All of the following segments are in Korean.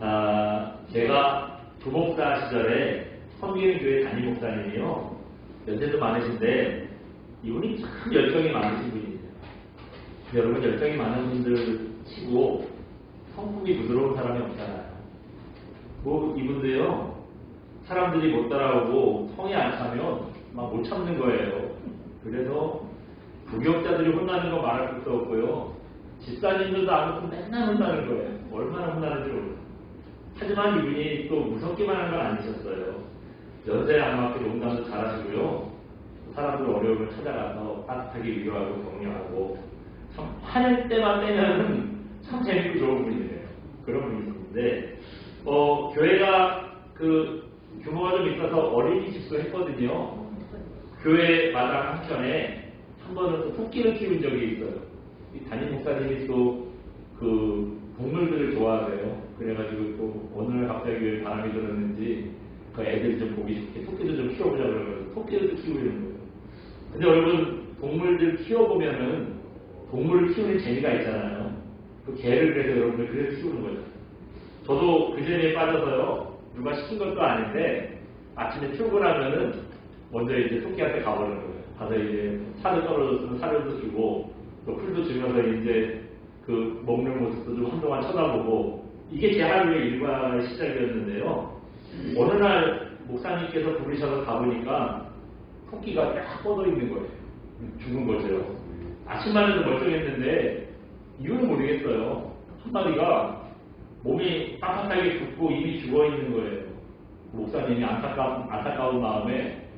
아, 제가 부목사 시절에 섬기는 교회 담임 목사님이요. 연세도 많으신데 이분이 참 열정이 많으신 분이에요. 여러분 열정이 많은 분들 치고 성품이 부드러운 사람이 없잖아요. 뭐 이분도요. 사람들이 못 따라오고 성이 안 차면 막 못 참는 거예요. 그래서 부교육자들이 혼나는 거 말할 것도 없고요. 집사님들도 안 먹고 맨날 혼나는 거예요. 얼마나 혼나는지 모르겠어요. 하지만 이분이 또 무섭기만 한 건 아니셨어요. 연세에 안 맞게 농담도 잘하시고요. 사람들 어려움을 찾아가서 따뜻하게 위로하고 격려하고 참 화낼 때만 빼면은 참 재밌고 좋은 분이에요. 그런 분이신데 어, 교회가 그 규모가 좀 있어서 어린이집도 했거든요. 교회 마당 한켠에 한 번은 또 토끼를 키운 적이 있어요. 이 담임 목사님이 또 그 동물들을 좋아하세요. 그래가지고 또 어느 날 갑자기 왜 바람이 들었는지 그 애들 좀 보기 좋게 토끼도 좀 키워보자 그러면서 토끼를 키우려는 거예요. 근데 여러분 동물들 키워보면은 동물을 키우는 재미가 있잖아요. 그 개를 그래서 여러분들 그래서 키우는 거죠. 저도 그 재미에 빠져서요. 누가 시킨 것도 아닌데 아침에 출근하면은 먼저 이제 토끼한테 가보는 거예요. 가서 이제 살을 떨어졌으면 살을 주고 또 풀도 주면서 이제 그 먹는 모습도 좀 한동안 쳐다보고 이게 제 하루의 일과의 시작이었는데요. 어느 날 목사님께서 부르셔서 가보니까 토끼가 딱 뻗어 있는 거예요. 죽은 거죠. 아침만 해도 멀쩡했는데 이유는 모르겠어요. 한 마리가 몸이 빳빳하게 붓고 이미 죽어 있는 거예요. 목사님이 안타까, 안타까운 마음에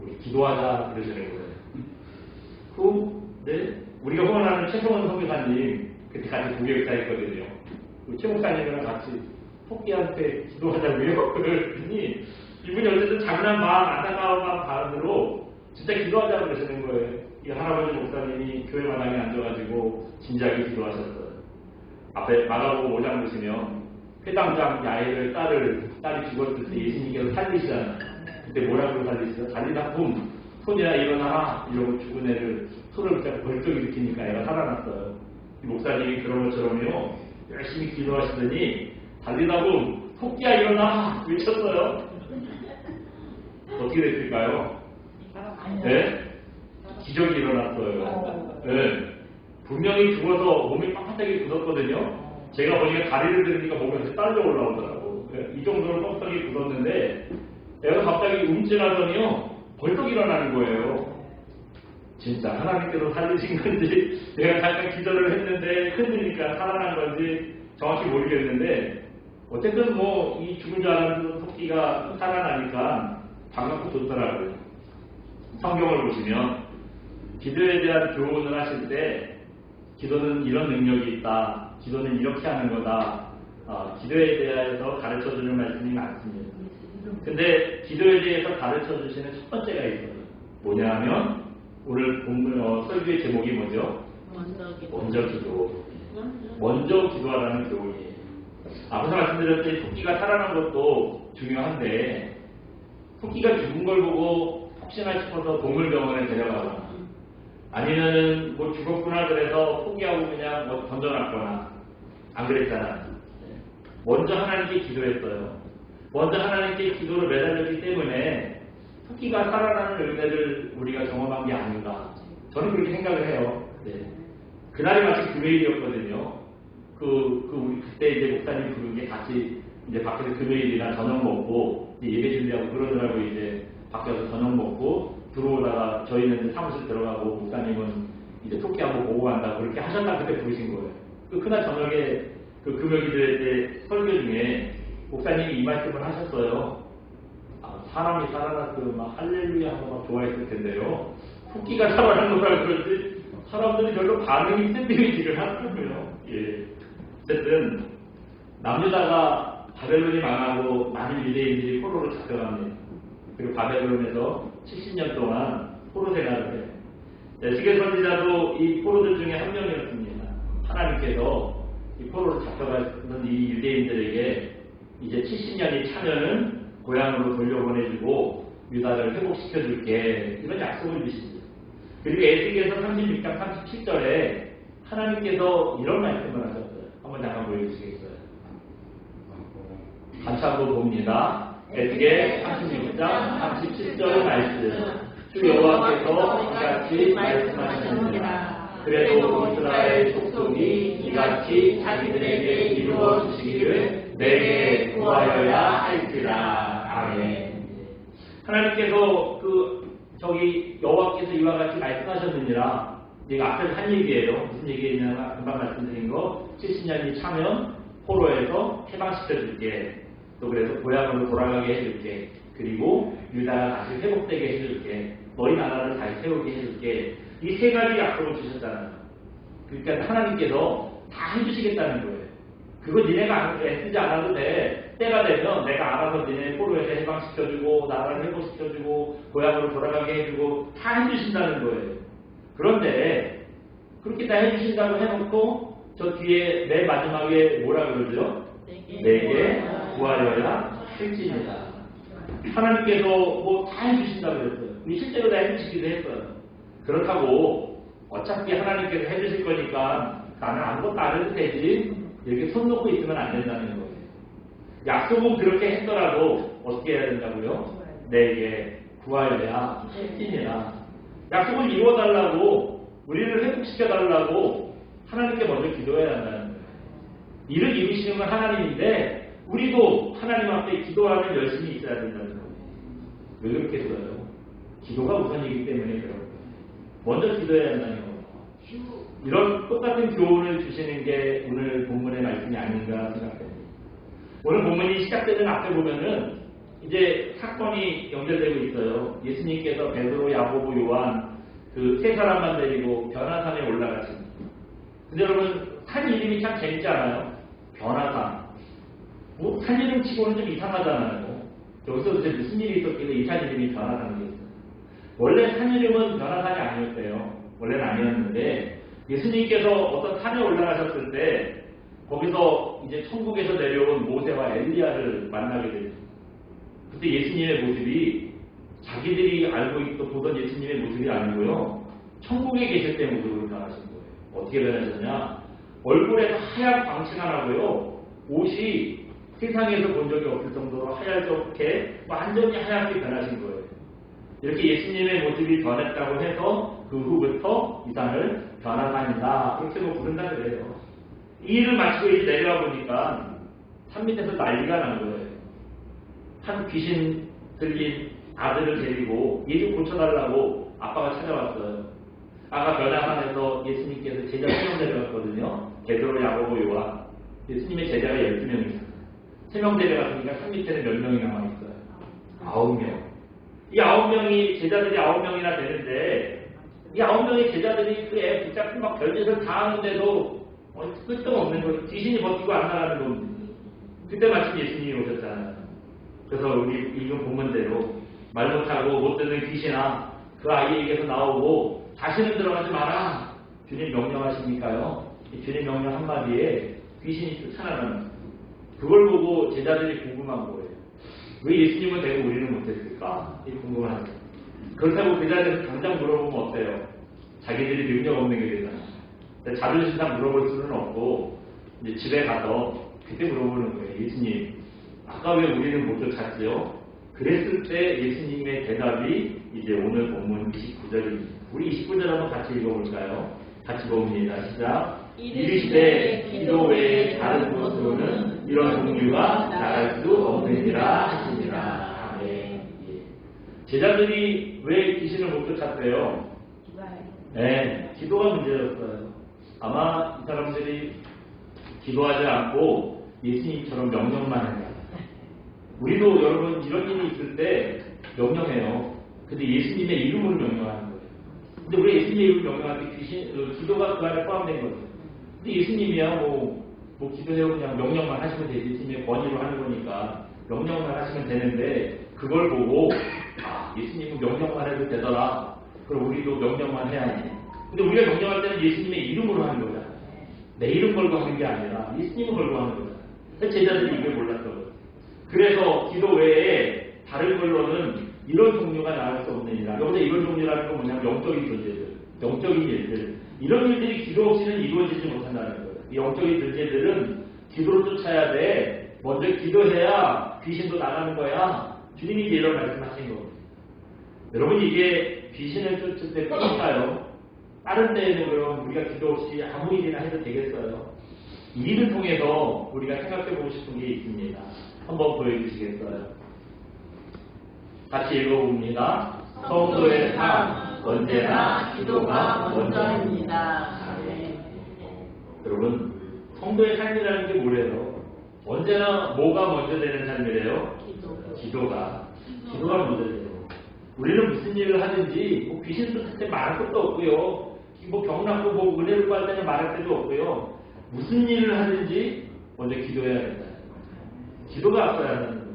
우리 기도하자 그러시는 거예요. 그, 네? 우리가 후원하는 최성원 선교사님 그때 같이 구교육사 했거든요. 그 최 목사님이랑 같이 토끼한테 기도하자고요? 그랬더니 이분이 어쨌든 장난 마음, 안타까운 마음 반으로 진짜 기도하자고 그러시는 거예요. 이 할아버지 목사님이 교회 마당에 앉아가지고 진지하게 기도하셨어요. 앞에 마가복음 5장 보시면 회당장 야외를 딸을 딸이 죽었을 때 예수님께서 살리시잖아요. 그때 뭐라고 살리시죠? 달리다 붐 손이야 일어나라 이러고 죽은 애를 손을 붙잡고 벌떡 일으키니까 애가 살아났어요. 이 목사님이 그런 것처럼요 열심히 기도하시더니 달리다 붐 토끼야 일어나 외쳤어요. 어떻게 됐을까요? 네? 기적이 일어났어요. 네. 분명히 죽어서 몸이 빳빳하게 굳었거든요. 제가 보니까 다리를 들으니까 몸에서 딸려 올라오더라고. 네. 이 정도로 뻣뻣하게 굳었는데 애가 갑자기 움찔하더니요. 벌떡 일어나는 거예요. 진짜 하나님께서 살리신 건지 내가 잠깐 기절을 했는데 흔들리니까 살아난 건지 정확히 모르겠는데 어쨌든 뭐 이 죽은 줄 알았던 토끼가 살아나니까 반갑고 좋더라고요. 성경을 보시면 기도에 대한 교훈을 하실 때 기도는 이런 능력이 있다. 기도는 이렇게 하는 거다. 어, 기도에 대해서 가르쳐 주는 말씀이 많습니다. 근데 기도에 대해서 가르쳐 주시는 첫 번째가 있어요. 뭐냐 하면 오늘 본문 어, 설교의 제목이 뭐죠? 먼저 기도. 먼저 기도하라는 교훈이에요. 앞서 말씀드렸듯이 토끼가 살아난 것도 중요한데 토끼가 죽은 걸 보고 혹시나 싶어서 동물병원에 데려가거나 아니면은 뭐 죽었구나 그래서 포기하고 그냥 뭐 던져놨거나 안 그랬잖아요. 먼저 하나님께 기도했어요. 먼저 하나님께 기도를 매달렸기 때문에 토끼가 살아나는 은혜를 우리가 경험한 게 아닌가. 저는 그렇게 생각을 해요. 네. 그날이 마치 금요일이었거든요. 그, 그, 우리 그때 이제 목사님 부른 게 같이 이제 밖에서 금요일이나 저녁 먹고 예배 준비하고 그러느라고 이제 밖에서 저녁 먹고 들어오다가 저희는 사무실 들어가고 목사님은 이제 토끼 한번 보고 간다고 그렇게 하셨다 그때 부르신 거예요. 그 그날 저녁에 그 금요일에 때 설교 중에 목사님이 이 말씀을 하셨어요. 아, 사람이 살아났으면 막 할렐루야 하고 막 좋아했을 텐데요. 토끼가 살아난 거라 그러지 사람들이 별로 반응이 센 데미지를 하더라고요. 예. 어쨌든 남유다가 바벨론이 망하고 많은 유대인들이 포로로 잡혀갑니다. 그리고 바벨론에서 70년 동안 포로 생활을 해요. 에스겔 선지자도 이 포로들 중에 한 명이었습니다. 하나님께서 이 포로로 잡혀가는 이 유대인들에게 이제 70년이 차면은 고향으로 돌려보내주고 유다를 회복시켜줄게 이런 약속을 주십니다. 그리고 에스겔서 36장 37절에 하나님께서 이런 말씀을 하셨어요. 한번 잠깐 보여주시겠어요? 같이 한번 봅니다. 에스겔 36장 37절 말씀. 주 여호와께서 이같이 말씀하시느니라. 그래도 이스라엘 족속이 이같이 자기들에게 이루어 주시기를 내게 구하여야 할지라. 아멘. 하나님께서 그 저기 여호와께서 이와 같이 말씀하셨느니라. 이가 앞에서 한 얘기예요. 무슨 얘기냐면 금방 말씀드린 거 70년이 차면 포로에서 해방시켜 줄게. 또 그래서 고향으로 돌아가게 해줄게. 그리고 유다가 다시 회복되게 해줄게. 너희 나라를 다시 세우게 해줄게. 이 세 가지 약속을 주셨잖아요. 그러니까 하나님께서 다 해주시겠다는 거예요. 그거 니네가 애쓰지 않아도 돼. 때가 되면 내가 알아서 니네 포로에서 해방시켜주고 나라를 회복시켜주고 고향으로 돌아가게 해주고 다 해주신다는 거예요. 그런데 그렇게 다 해주신다고 해놓고 저 뒤에 맨 마지막에 뭐라 그러죠? 내게 구하여야 할지니라. 하나님께서 뭐 다 해주신다고 그랬어요. 실제로 다 해주시기도 했어요. 그렇다고 어차피 하나님께서 해주실 거니까 나는 아무것도 안 해도 되지 이렇게 손 놓고 있으면 안 된다는 거예요. 약속은 그렇게 했더라도 어떻게 해야 된다고요? 내게 구하여야 할지니라. 약속을 이루어달라고 우리를 회복시켜달라고 하나님께 먼저 기도해야 한다는 거예요. 이를 이루시는 건 하나님인데 우리도 하나님 앞에 기도하면 열심히 있어야 된다는 거예요. 왜 그렇게 써요? 기도가 우선이기 때문에 그런 거예요. 먼저 기도해야 한다는 거예요. 이런 똑같은 교훈을 주시는 게 오늘 본문의 말씀이 아닌가 생각됩니다. 오늘 본문이 시작되는 앞에 보면은 이제 사건이 연결되고 있어요. 예수님께서 베드로, 야고보, 요한 그 세 사람만 데리고 변화산에 올라가십니다. 근데 여러분 산 이름이 참 재밌지 않아요? 변화산. 뭐, 산 이름 치고는 좀 이상하잖아요. 여기서 도대체 무슨 일이 있었길래 이 산 이름이 변화산이겠어요? 원래 산 이름은 변화산이 아니었대요. 원래는 아니었는데 예수님께서 어떤 산에 올라가셨을 때 거기서 이제 천국에서 내려온 모세와 엘리야를 만나게 되죠. 그때 예수님의 모습이 자기들이 알고 있던 보던 예수님의 모습이 아니고요. 천국에 계실 때 모습으로 변하신 거예요. 어떻게 변하셨냐? 얼굴에서 하얀 광채가 나고요. 옷이 세상에서 본 적이 없을 정도로 하얗게 완전히 하얗게 변하신 거예요. 이렇게 예수님의 모습이 변했다고 해서 그 후부터 이 산을 변화산이다. 그렇게 뭐 부른다 그래요. 이 일을 마치고 이제 내려와 보니까 산 밑에서 난리가 난 거예요. 한 귀신 들린 아들을 데리고 얘 좀 고쳐달라고 아빠가 찾아왔어요. 아까 변화산에서 예수님께서 제자 3명 데려갔거든요. 베드로, 야고보, 요한. 예수님의 제자가 12명 있어요. 3명 데려갔으니까 산 밑에는 몇 명이 남아있어요? 9명. 이 9명이 제자들이 9명이나 되는데 이 9명의 제자들이 그애 붙잡고 막 별짓을 다 하는데도 어, 끝도 없는 거예요. 귀신이 버티고 안 나가는 겁니다. 그때 마침 예수님이 오셨잖아요. 그래서 우리 읽은 본문대로 말 못하고 못 듣는 귀신아 그 아이에게서 나오고 다시는 들어가지 마라. 주님 명령하시니까요. 이 주님 명령 한마디에 귀신이 쫓아나가는 그걸 보고 제자들이 궁금한 거예요. 왜 예수님은 되고 우리는 못했을까? 이 궁금하죠. 그렇다고 그 자리에서 당장 물어보면 어때요? 자기들이 능력 없는 게 되잖아. 자존심 상 물어볼 수는 없고 이제 집에 가서 그때 물어보는 거예요. 예수님, 아까 왜 우리는 못 쫓았지요? 그랬을 때 예수님의 대답이 이제 오늘 본문 29절입니다. 우리 29절 한번 같이 읽어볼까요? 같이 봅니다. 시작. 이르시되 기도 외에 다른 곳으로는 이런 종류가 나갈 수 없느니라. 제자들이 왜 귀신을 못 쫓았대요? 네, 기도가 문제였어요. 아마 이 사람들이 기도하지 않고 예수님처럼 명령만 해요. 우리도 여러분 이런 일이 있을 때 명령해요. 근데 예수님의 이름으로 명령하는 거예요. 근데 우리 예수님의 이름을 명령할 때 귀신, 어, 기도가 그 안에 포함된 거죠. 근데 예수님이야 뭐, 뭐 기도해요 그냥 명령만 하시면 되지. 예수님의 권위로 하는 거니까 명령만 하시면 되는데 그걸 보고 아 예수님은 명령만 해도 되더라. 그럼 우리도 명령만 해야지. 근데 우리가 명령할 때는 예수님의 이름으로 하는 거잖아. 내 이름 걸고 하는 게 아니라 예수님을 걸고 하는 거잖아. 제자들이 이걸 몰랐던 거죠. 그래서 기도 외에 다른 걸로는 이런 종류가 나올 수 없느니라. 여기서 이런 종류라는 건 뭐냐면 영적인 존재들, 영적인 일들. 이런 일들이 기도 없이는 이루어지지 못한다는 거예요. 이 영적인 존재들은 기도를 쫓아야 돼. 먼저 기도해야 귀신도 나가는 거야. 주님이 이제 이런 말씀하신 겁니다. 여러분 이게 귀신을 쫓을 때 삐까요? 다른 때에는 그럼 우리가 기도 없이 아무 일이나 해도 되겠어요? 이 일을 통해서 우리가 생각해 보고 싶은 게 있습니다. 한번 보여주시겠어요? 같이 읽어봅니다. 성도의 삶, 언제나 기도가 먼저입니다. 네. 여러분, 성도의 삶이라는 게 뭐래요? 언제나 뭐가 먼저 되는 삶이래요? 기도. 기도가. 기도가 돼요. 우리는 무슨 일을 하든지 뭐 귀신 쫓을 때 말할 것도 없고요. 뭐 경락고 뭐 은혜를 구할 때는 말할 때도 없고요. 무슨 일을 하든지 먼저 기도해야 된다. 기도가 앞서야 한다는 거예요.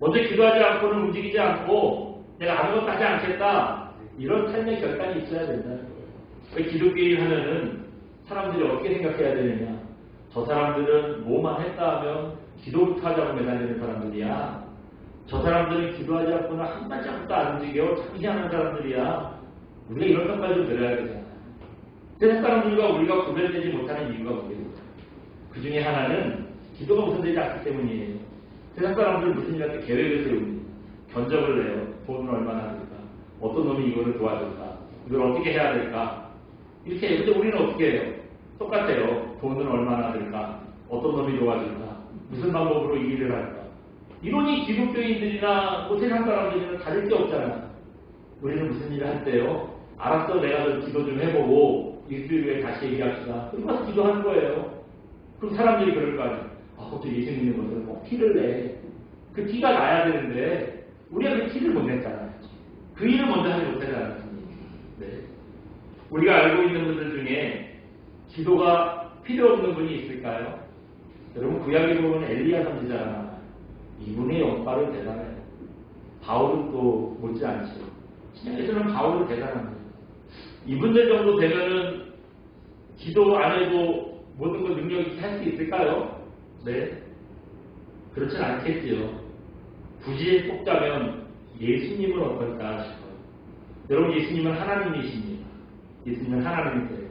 먼저 기도하지 않고는 움직이지 않고 내가 아무것도 하지 않겠다. 이런 삶의 결단이 있어야 거예요. 왜 기독교인 하면은 사람들이 어떻게 생각해야 되느냐. 저 사람들은 뭐만 했다 하면 기도부터 하자고 매달리는 사람들이야. 저 사람들은 기도하지 않고는 한 발짝도 안 움직여. 참 희한한 사람들이야. 우리가 이런 좀 들어야 되잖아. 세상 사람들과 우리가 구별되지 못하는 이유가 뭐겠습니까? 그 중에 하나는 기도가 우선되지 않기 때문이에요. 세상 사람들은 무슨 일할 때 계획을 세웁니다. 견적을 내요. 돈을 얼마나 들까? 어떤 놈이 이거를 도와줄까? 이걸 어떻게 해야 될까? 이렇게 해요. 근데 우리는 어떻게 해요? 똑같아요. 돈은 얼마나 들까? 어떤 놈이 도와줄까? 무슨 방법으로 이 일을 할까? 이론이 기독교인들이나 뭐 세상 사람들이랑 다를 게 없잖아. 우리는 무슨 일을 할 때요? 알았어, 내가 좀 기도 좀 해보고 일주일 후에 다시 얘기합시다. 그리고 가서 기도하는 거예요. 그럼 사람들이 그럴 거 아니에요. 아, 또 예수 믿는 것은 꼭 티를 내. 그 티가 나야 되는데 우리가 그 티를 못 냈잖아요. 그 일을 먼저 하지 않았습니까? 네. 우리가 알고 있는 분들 중에 기도가 필요 없는 분이 있을까요? 여러분 구약에 보면 엘리야 나와요. 이분의 역할은 대단해요. 바울은 또 못지않죠. 신약에서는 바울은 대단합니다. 이분들 정도 되면은 기도 안 해도 모든 걸 능력이 할 수 있을까요? 네. 그렇진 않겠지요. 굳이 뽑자면 예수님은 어떨까 싶어요. 여러분 예수님은 하나님이십니다. 예수님은 하나님이세요.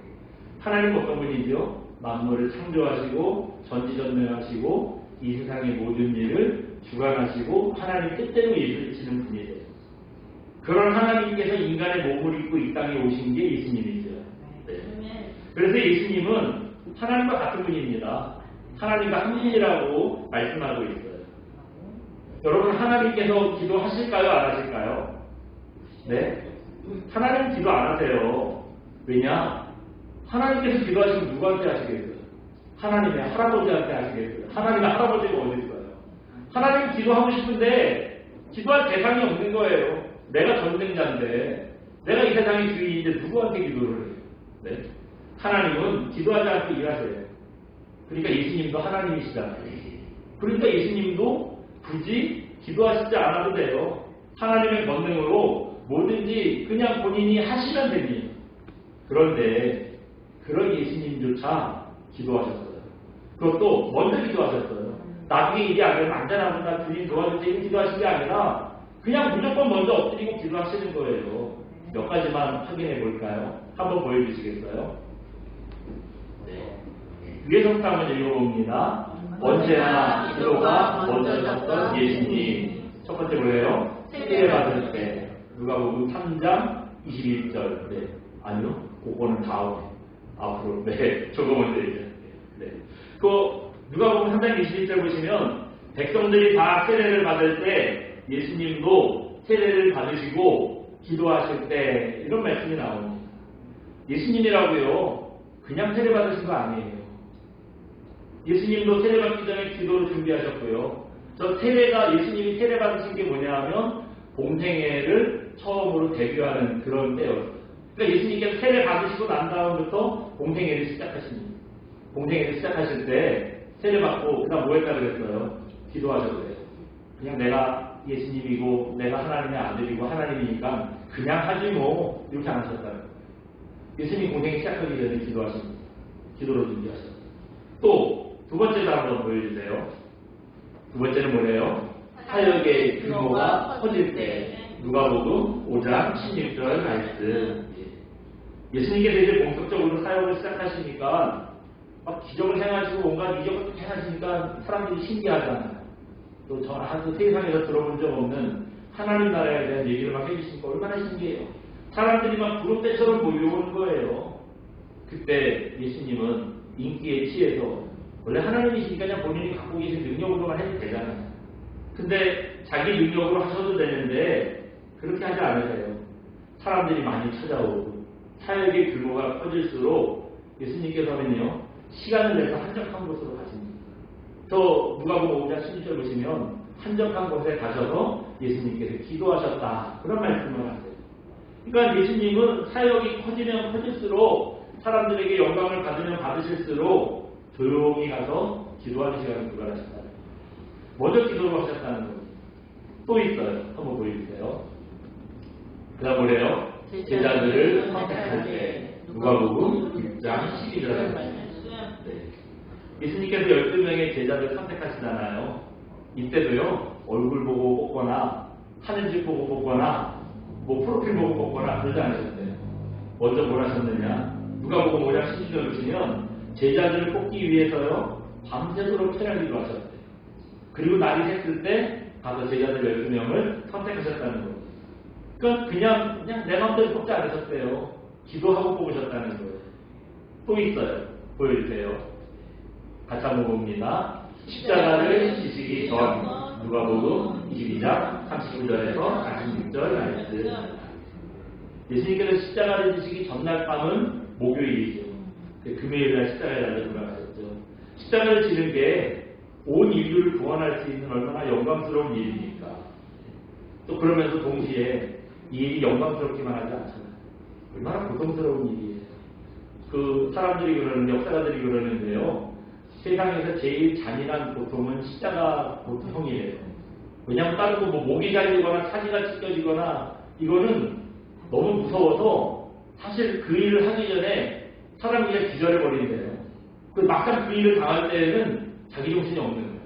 하나님 어떤 분이죠? 만물을 창조하시고 전지전능하시고 이 세상의 모든 일을 주관하시고 하나님 뜻대로 이루시는 분이세요. 그런 하나님께서 인간의 몸을 입고 이 땅에 오신 게 예수님이죠. 네. 그래서 예수님은 하나님과 같은 분입니다. 하나님과 한 분이라고 말씀하고 있어요. 여러분 하나님께서 기도하실까요? 안 하실까요? 네? 하나님 기도 안 하세요. 왜냐? 하나님께서 기도하시면 누구한테 하시겠어요? 하나님의 할아버지한테 하시겠어요? 하나님의 할아버지가 어디 있어요? 하나님 기도하고 싶은데 기도할 대상이 없는 거예요. 내가 전쟁자인데 내가 이 세상의 주인인데 누구한테 기도를 해요? 네? 하나님은 기도하지 않고 일하세요. 그러니까 예수님도 하나님이시잖아요. 그러니까 예수님도 굳이 기도하시지 않아도 돼요. 하나님의 권능으로 뭐든지 그냥 본인이 하시면 됩니다. 그런데 그런 예수님조차 기도하셨어요. 그것도 먼저 기도하셨어요. 나중에 일이 안 되면 안전하고 나 주님 도와주세요 기도하신 게 아니라 그냥 무조건 먼저 엎드리고 기도하시는 거예요. 몇 가지만 확인해 볼까요? 한번 보여주시겠어요? 네. 위에서부터 한번 읽어봅니다. 언제나 기도가 먼저졌던 예수님. 첫 번째 뭐예요? 세례 받을 때. 누가 보면 3장 21절. 네. 아니요. 그거는 다음에. 앞으로. 네. 저거 먼저 얘기할게요. 네. 그, 누가 보면 3장 21절 보시면, 백성들이 다 세례를 받을 때, 예수님도 세례를 받으시고, 기도하실 때, 이런 말씀이 나옵니다. 예수님이라고요. 그냥 세례 받으신 거 아니에요. 예수님도 세례 받기 전에 기도를 준비하셨고요. 저 세례가 예수님이 세례 받으신 게 뭐냐 하면 봉생애를 처음으로 데뷔하는 그런 때였어요. 그러니까 예수님께서 세례 받으시고 난 다음부터 봉생애를 시작하십니다. 봉생애를 시작하실 때 세례 받고 그다음 뭐 했다 그랬어요? 기도하셨어요. 그냥 내가 예수님이고 내가 하나님의 아들이고 하나님이니까 그냥 하지 뭐 이렇게 안 하셨다는 거예요. 예수님 공생이 시작하기 전에 기도하십니다. 기도를 준비하셨어요. 또두 번째도 한번 보여주세요. 두 번째는 뭐래요? 사역의 규모가 커질 때 누가복음 5장 16절 말씀 예. 예수님께서 이제 본격적으로 사역을 시작하시니까 막 기적을 행하시고 온갖 이적을 행하시니까 사람들이 신기하잖아요. 또저 아주 세상에서 들어본 적 없는 하나님 나라에 대한 얘기를 막 해주시니까 얼마나 신기해요. 사람들이 막 구름대처럼 몰려오는 거예요. 그때 예수님은 인기에 취해서 원래 하나님이시니까 그냥 본인이 갖고 계신 능력으로만 해도 되잖아요. 근데 자기 능력으로 하셔도 되는데 그렇게 하지 않으세요. 사람들이 많이 찾아오고 사역의 규모가 커질수록 예수님께서는요 시간을 내서 한적한 곳으로 가십니다. 또 누가복음 5장 16절 보시면 한적한 곳에 가셔서 예수님께서 기도하셨다 그런 말씀을 하세요. 그러니까 예수님은 사역이 커지면 커질수록 사람들에게 영광을 받으면 받으실수록 조용히 가서 기도하는 시간을 거예요. 먼저 기도를 하셨다는 거예요. 또 있어요. 한번 보여주세요. 그 다음 뭐래요? 제자들을 선택할 때 누가복음 6장 12절에 네. 예수님께서 12명의 제자들 선택하시잖아요. 이때도요, 얼굴 보고 뽑거나, 하는 집 보고 뽑거나, 뭐 프로필 보고 뽑거나 그러지 않으셨대요. 먼저 뭘 하셨느냐? 누가 보고 5장 12절 보시면, 제자들을 뽑기 위해서요, 밤새도록 체력기도 하셨대요. 그리고 날이 샜을 때, 가서 제자들 12명을 선택하셨다는 거예요. 그러니까 그냥, 그냥 내 마음대로 뽑지 않으셨대요. 기도하고 뽑으셨다는 거예요. 또 있어요. 보여주세요. 한번 봅니다. 십자가를 지시기 전 누가복음 22장 39절에서 46절 말씀. 예수님께서 십자가를 지시기 전날 밤은 목요일이죠. 그 금요일날 십자가에 달려 돌아가셨죠. 십자가를 지는 게 온 인류를 구원할 수 있는 얼마나 영광스러운 일입니까? 또 그러면서 동시에 이 일이 영광스럽기만 하지 않잖아요. 얼마나 고통스러운 일이에요. 그 사람들이 그러는 역사가들이 그러는데요. 세상에서 제일 잔인한 고통은 십자가 고통이에요. 왜냐하면 다른 거 뭐 목이 잘리거나 사지가 찢겨지거나 이거는 너무 무서워서 사실 그 일을 하기 전에 사람이 그냥 기절해버린대요. 그 막상 그 일을 당할 때에는 자기 정신이 없는 거예요.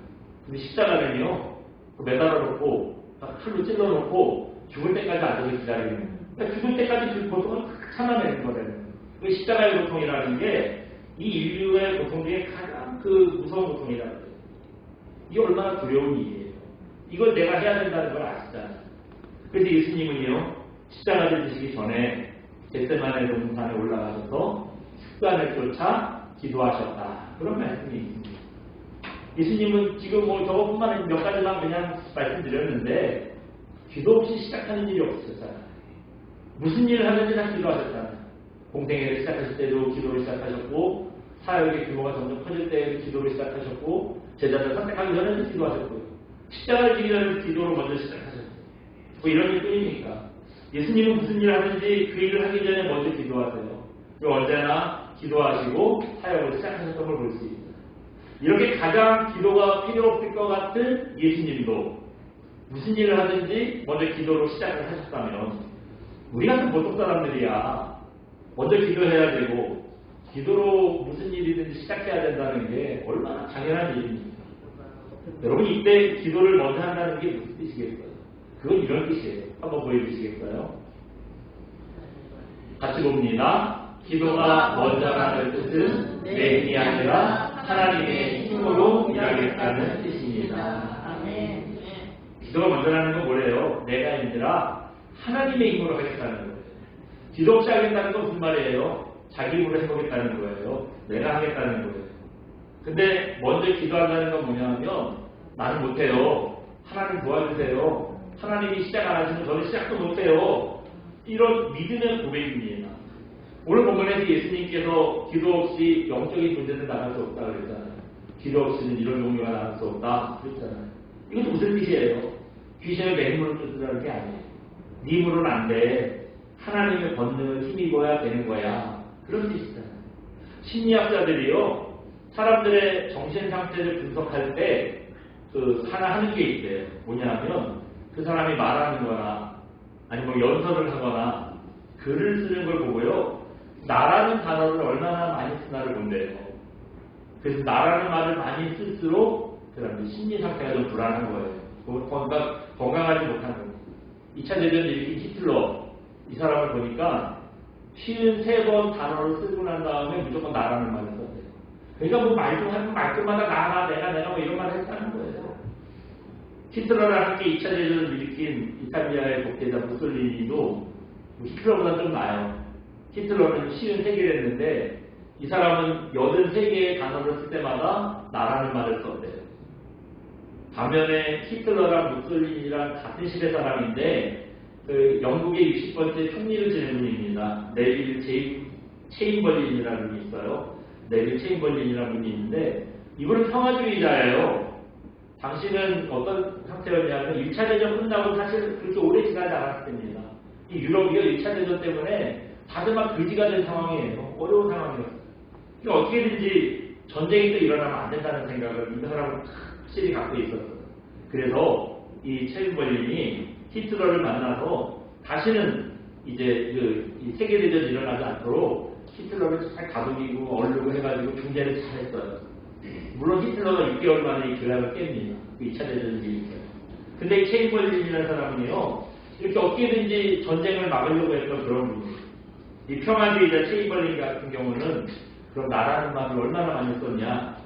근데 십자가는요, 그 매달아 놓고, 딱 칼로 찔러 놓고, 죽을 때까지 앉아서 기다리는 거예요. 그러니까 죽을 때까지 그 고통을 참아내는 거예요. 그 십자가의 고통이라는 게 이 인류의 고통 중에 가장 그 무서운 고통이라는 거예요. 이게 얼마나 두려운 일이에요. 이걸 내가 해야 된다는 걸 아시잖아요. 그래서 예수님은요, 십자가를 지시기 전에 겟세만의 동산에 올라가셔서 습관을 쫓아 기도하셨다. 그런 말씀이 있습니다. 예수님은 지금 뭐 저것뿐만 몇 가지만 그냥 말씀드렸는데 기도 없이 시작하는 일이 없으셨잖아요. 무슨 일을 하든지 다 기도하셨잖아요. 공생애를 시작하실 때도 기도를 시작하셨고 사역의 규모가 점점 커질 때 기도를 시작하셨고 제자들 선택하기 전에도 기도하셨고요. 십자가를 지기 전에 기도를 먼저 시작하셨어요. 뭐 이런 일 뿐이니까 예수님은 무슨 일을 하든지 그 일을 하기 전에 먼저 기도하세요. 그리고 언제나 기도하시고 사역을 시작하셨던 걸 볼 수 있어요. 이렇게 가장 기도가 필요 없을 것 같은 예수님도 무슨 일을 하든지 먼저 기도로 시작을 하셨다면 우리 같은 보통 사람들이야 먼저 기도해야 되고 기도로 무슨 일이든지 시작해야 된다는 게 얼마나 당연한 일입니까? 여러분 이때 기도를 먼저 한다는 게 무슨 뜻이겠어요? 그건 이런 뜻이에요. 한번 보여주시겠어요? 같이 봅니다. 기도가 먼저 하는 뜻은 내 힘이 아니라 하나님의 힘으로 일하겠다는 뜻입니다. 아멘. 기도가 먼저 하는 건 뭐래요? 내가 아니라 하나님의 힘으로 하겠다는 거예요. 기도 없이 하겠다는 건 무슨 말이에요? 자기 힘으로 해보겠다는 거예요. 내가 하겠다는 거예요. 근데 먼저 기도한다는 건 뭐냐면 나는 못해요. 하나님 도와주세요. 하나님이 시작 안 하시면 저는 시작도 못해요. 이런 믿음의 고백입니다. 오늘 본문에서 예수님께서 기도 없이 영적인 문제는 나갈 수 없다 그랬잖아요. 기도 없이는 이런 종류가 나갈 수 없다 그랬잖아요. 이것도 무슨 뜻이에요? 귀신을 내 힘으로 쫓으라는 게 아니에요. 네 힘으로는 안 돼. 하나님의 권능을 힘입어야 되는 거야. 그런 뜻이잖아요. 심리학자들이요, 사람들의 정신 상태를 분석할 때, 그, 하나 하는 게 있대요. 뭐냐면, 그 사람이 말하는 거나, 아니면 뭐 연설을 하거나, 글을 쓰는 걸 보고요, 나라는 단어를 얼마나 많이 쓰나를 본대요. 그래서 나라는 말을 많이 쓸수록, 그 사람의 심리 상태가 좀 불안한 거예요. 건강, 건강하지 못한 거예요. 2차 대전 일으킨 히틀러, 이 사람을 보니까 53번 단어를 쓰고 난 다음에 무조건 나라는 말을 썼대요. 그러니까 뭐 말도 하면 말끝마다 나나 내가 내가 뭐 이런 말 했다는 거예요. 히틀러랑 함께 2차 대전을 일으킨 이탈리아의 독재자 무솔리니도 뭐 히틀러보다 좀 나아요. 히틀러는 쉬운 세계를 했는데 이 사람은 83개의 단어를 쓸 때마다 나라는 말을 썼대요. 반면에 히틀러랑 무솔리니랑 같은 시대 사람인데 그 영국의 60번째 총리를 지낸 분입니다. 네빌 체인벌린이라는 분이 있어요. 네빌 체인벌린이라는 분이 있는데 이분은 평화주의자예요. 당신은 어떤 상태였냐면 1차 대전 끝나고 사실 그렇게 오래 지나지 않았을 때입니다. 이 유럽이요 1차 대전 때문에 다들 막 의지가 된 상황이에요. 어려운 상황이었어요. 그러니까 어떻게든지 전쟁이 또 일어나면 안 된다는 생각을 이 사람은 확실히 갖고 있었어요. 그래서 이 체인벌린이 히틀러를 만나서 다시는 이제 그이 세계대전이 일어나지 않도록 히틀러를 잘 가두기고 얼르고 해가지고 중재를 잘 했어요. 물론 히틀러가 6개월 만에 이 계략을 깹니다. 그 2차 대전을 일으켜요. 근데 이 체인벌린이라는 사람은요, 이렇게 어떻게든지 전쟁을 막으려고 했던 그런 분이에요. 이 평화주의자 체인벌린 같은 경우는 그럼 나라는 말을 얼마나 많이 썼냐.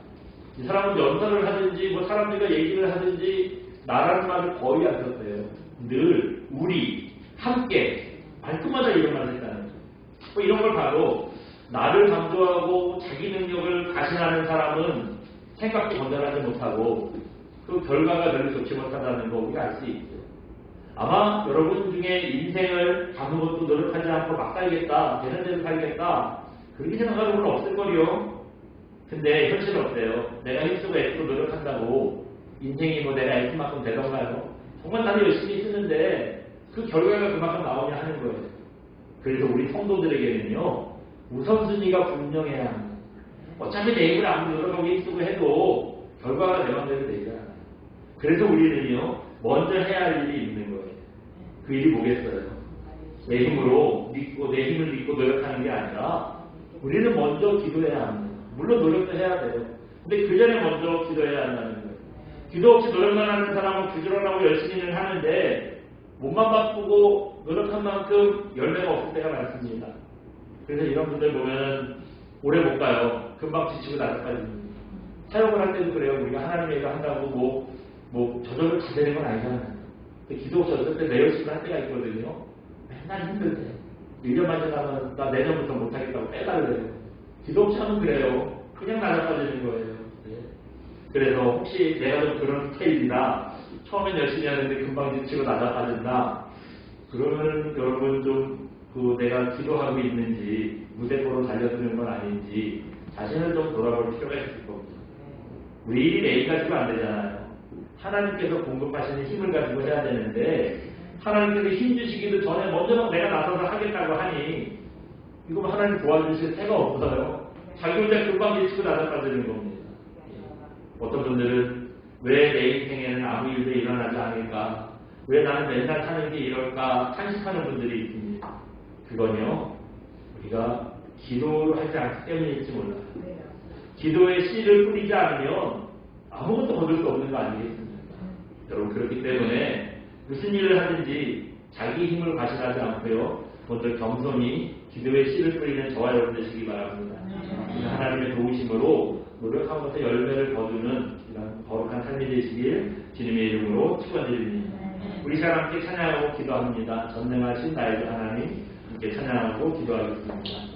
이 사람은 연설을 하든지 뭐 사람들과 얘기를 하든지 나라는 말을 거의 안 썼어요. 늘 우리 함께 말끝마다 이런 말을 했다는 거죠. 뭐 이런 걸 봐도 나를 강조하고 자기 능력을 가신하는 사람은 생각도 건전하지 못하고 그 결과가 별로 좋지 못하다는 거 우리가 알 수 있죠. 아마 여러분 중에 인생을 아무것도 노력하지 않고 막 살겠다, 되는 대로 살겠다, 그렇게 생각하는 분은 없을 거요. 근데 현실은 어때요? 내가 힘쓰고 애쓰고 노력한다고 인생이 뭐 내가 애쓴 만큼 되던가요? 정말 나는 열심히 쓰는데 그 결과가 그만큼 나오냐 하는 거예요. 그래서 우리 성도들에게는요, 우선순위가 분명해야 합니다. 어차피 내 입을 아무리 노력하고 힘쓰고 해도 결과가 내 맘대로 되지 않아요. 그래서 우리는요, 먼저 해야 할 일이 있는 거예요. 그 일이 뭐겠어요? 내 힘으로 믿고 내 힘을 믿고 노력하는 게 아니라 우리는 먼저 기도해야 합니다. 물론 노력도 해야 돼요. 근데 그 전에 먼저 기도해야 한다는. 기도 없이 노력만 하는 사람은 부지런하고 열심히는 하는데 몸만 바쁘고 노력한 만큼 열매가 없을 때가 많습니다. 그래서 이런 분들 보면 오래 못 가요. 금방 지치고 나서까지. 사역을 할 때도 그래요. 우리가 하나님 얘기 한다고 뭐, 뭐, 저절로 다 되는 건 아니잖아요. 기도 없이 어쩔 때내 열심히 할 때가 있거든요. 맨날 힘들 때. 1년만 지나면 나 내년부터 못하겠다고 빼달래요. 기도 없이 하면 그래요. 그냥 나가빠지는 거예요. 예. 그래서 혹시 내가 좀 그런 스타일이다. 처음엔 열심히 하는데 금방 지치고 나가빠진다. 그러면 여러분 좀 그 내가 기도하고 있는지 무대포로 달려드는 건 아닌지 자신을 좀 돌아볼 필요가 있을 겁니다. 일이 매일 가지고 안 되잖아요. 하나님께서 공급하시는 힘을 가지고 해야 되는데 하나님께서 힘 주시기도 전에 먼저 막 내가 나서서 하겠다고 하니 이거 뭐 하나님 도와주실 새가 없어요. 자기 혼자 금방 지치고 나서빠지는 겁니다. 어떤 분들은 왜 내 인생에는 아무 일도 일어나지 않을까? 왜 나는 맨날 사는 게 이럴까? 탄식하는 분들이 있습니다. 그건요, 우리가 기도를 하지 않기 때문일지 몰라요. 기도의 씨를 뿌리지 않으면 아무것도 얻을 수 없는 거 아니겠습니까? 여러분, 그렇기 때문에 무슨 일을 하든지 자기 힘을 과신하지 않고요, 먼저 겸손히 기도의 씨를 뿌리는 저와 여러분 되시기 바랍니다. 하나님의 도우심으로 노력하면서 열매를 거두는 이런 거룩한 삶이 되시길 주님의 이름으로 축원드립니다. 우리 시간 함께 찬양하고 기도합니다. 전능하신 나의 하나님 함께 찬양하고 기도하겠습니다.